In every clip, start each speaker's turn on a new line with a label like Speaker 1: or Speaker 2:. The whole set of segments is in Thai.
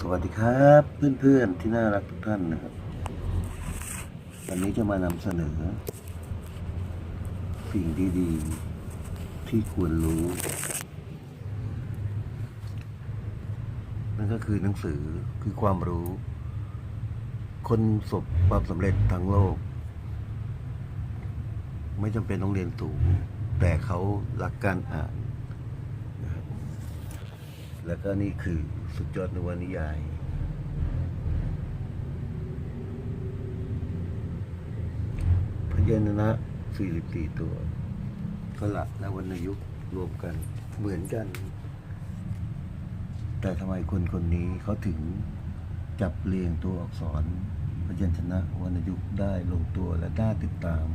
Speaker 1: สวัสดีครับเพื่อนๆที่น่ารักทุกท่านนะครับ วันนี้จะมานำเสนอ สิ่งดีๆที่ควรรู้ นั่นก็คือหนังสือคือความรู้ คนสบความสำเร็จทั้งโลก ไม่จำเป็นต้องเรียนสูง แต่เขารักการอ่านนะแล้วก็นี่คือ สุดยอดนวนิยายพยัญชนะ44 ตัวสละและวรรณยุกต์รวมกันเหมือนกัน แต่ทำไมคนคนนี้เขาถึงจับเรียงตัวอักษรพยัญชนะวรรณยุกต์ได้ลงตัวและน่าติดตาม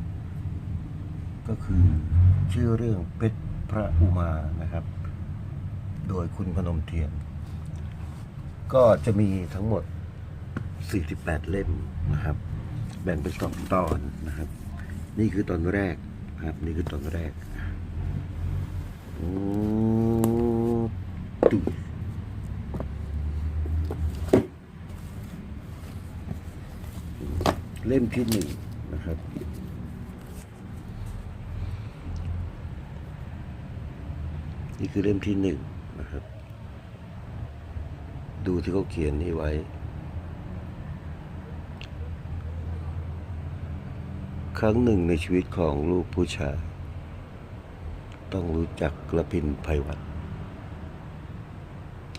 Speaker 1: ก็คือชื่อเรื่องเพชรพระอุมานะครับ โดยคุณพนมเทียน ก็จะมีทั้งหมด 48 เล่มนะครับ แบ่งเป็นสองตอนนะครับ นี่คือตอนแรกนะครับ นี่คือตอนแรกโอ้ตุเล่มที่หนึ่งนะครับนี่คือเล่มที่หนึ่งนะครับ ดูที่เขาเขียนนี่ไว้ ครั้งหนึ่งในชีวิตของลูกผู้ชาย ต้องรู้จักกระพินไพวัน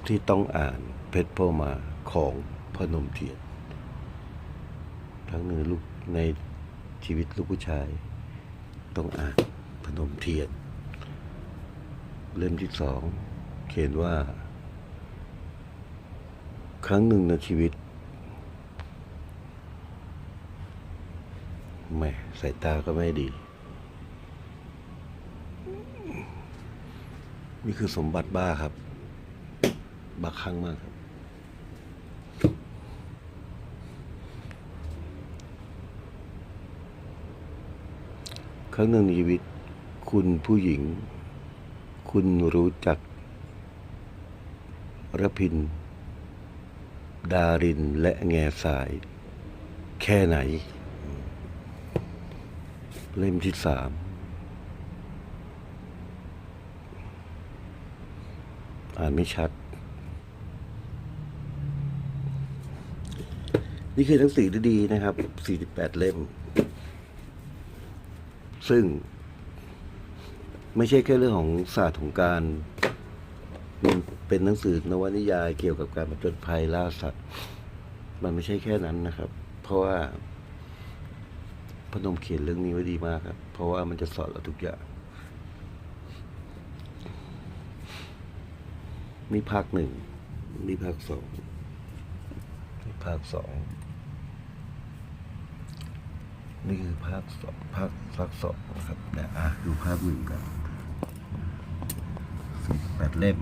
Speaker 1: ที่ต้องอ่านเพชรพ่อมาของพนมเทียนครั้งหนึ่งลูกในชีวิตลูกผู้ชาย ต้องอ่านพนมเทียน เล่มที่สองเขียนว่า ครั้งหนึ่งในชีวิตแม่สายตาก็ไม่ดี นี่คือสมบัติบ้าครับ บ้าคลั่งมากครับ ครั้งหนึ่งในชีวิต คุณผู้หญิง คุณรู้จักระพิน ดารินและแง่สาย แค่ไหน เล่มที่สามอ่านไม่ชัด นี่คือหนังสือดีๆนะครับ 48 เล่ม ซึ่ง ไม่ใช่แค่เรื่องของศาสตร์ของการ เป็นหนังสือนวนิยายเกี่ยวกับการผจญภัยล่าสัตว์ มันไม่ใช่แค่นั้นนะครับ เพราะว่าพนมเขียนเรื่องนี้ไว้ดีมากครับ เพราะว่ามันจะสอนเราทุกอย่างมีภาคหนึ่ง มีภาคสองมีภาคสอง นี่คือภาคสองภาคภาคสองนะครับเนี่ยอะดูภาคหนึ่งกันสี่แปดเล่ม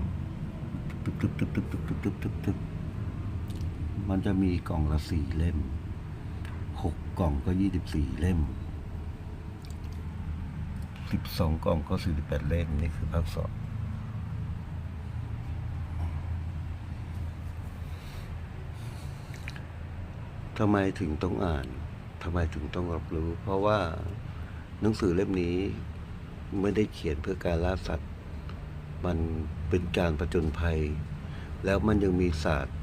Speaker 1: ตึ๊บตึ๊บตึ๊บตึ๊บตึ๊บตึ๊บตึ๊บตึ๊บตึ๊บมันจะมีกล่องละสี่เล่มหกกล่องก็ยี่สิบสี่เล่มสิบสองกล่องก็สี่สิบแปดเล่มนี่คือภาคสองทำไมถึงต้องอ่าน ทำไมถึงต้องรับรู้ เพราะว่าหนังสือเล่มนี้ไม่ได้เขียนเพื่อการล่าสัตว์ มันเป็นการประจนภัย แล้วมันยังมีศาสตร์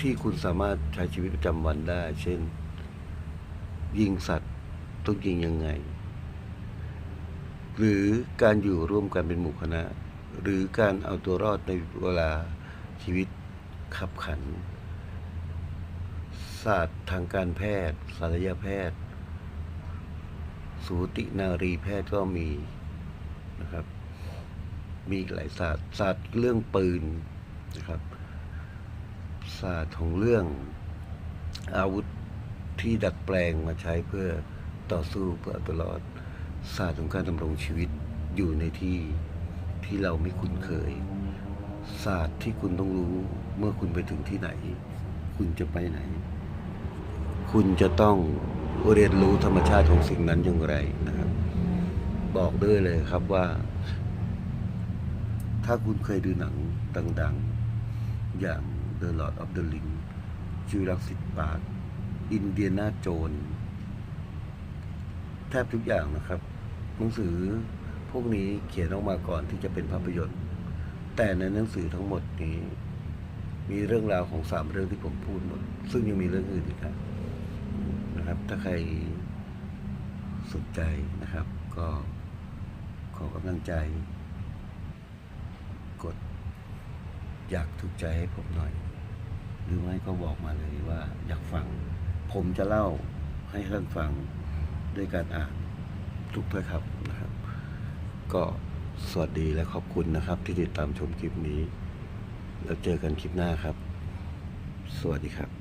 Speaker 1: ที่คุณสามารถใช้ชีวิตประจำวันได้ เช่น ยิงสัตว์ต้องยิงยังไง หรือการอยู่ร่วมกันเป็นหมู่คณะ หรือการเอาตัวรอดในเวลาชีวิตขับขัน ศาสตร์ทางการแพทย์ศัลยแพทย์ สูตินารีแพทย์ก็มีนะครับ มีอีกหลายศาสตร์ศาสตร์เรื่องปืนนะครับศาสตร์ของเรื่องอาวุธที่ดัดแปลงมาใช้เพื่อต่อสู้เพื่อเอาตัวรอดศาสตร์ของการดำรงชีวิตอยู่ในที่ที่เราไม่คุ้นเคย ศาสตร์ที่คุณต้องรู้เมื่อคุณไปถึงที่ไหน คุณจะไปไหน คุณจะต้องเรียนรู้ธรรมชาติของสิ่งนั้นอย่างไรนะครับ บอกด้วยเลยครับว่า ถ้าคุณเคยดูหนังดังๆ อย่าง The Lord of the Ring จูรักสิทธิ์ปาร์อินเดียนาโจนแทบทุกอย่างนะครับหนังสือพวกนี้เขียนออกมาก่อนที่จะเป็นภาพยนตร์ แต่ในหนังสือทั้งหมดนี้ มีเรื่องราวของสามเรื่องที่ผมพูดหมด ซึ่งยังมีเรื่องอื่นอีกครับนะครับ ถ้าใครสนใจนะครับ ก็ขอกำลังใจ กด อยากถูกใจให้ผมหน่อย หรือไม่ก็บอกมาเลยว่าอยากฟัง ผมจะเล่าให้ท่านฟังด้วยการอ่านทุกถ้อยคำนะครับ ก็สวัสดีและขอบคุณนะครับ ที่ติดตามชมคลิปนี้ แล้วเจอกันคลิปหน้าครับ สวัสดีครับ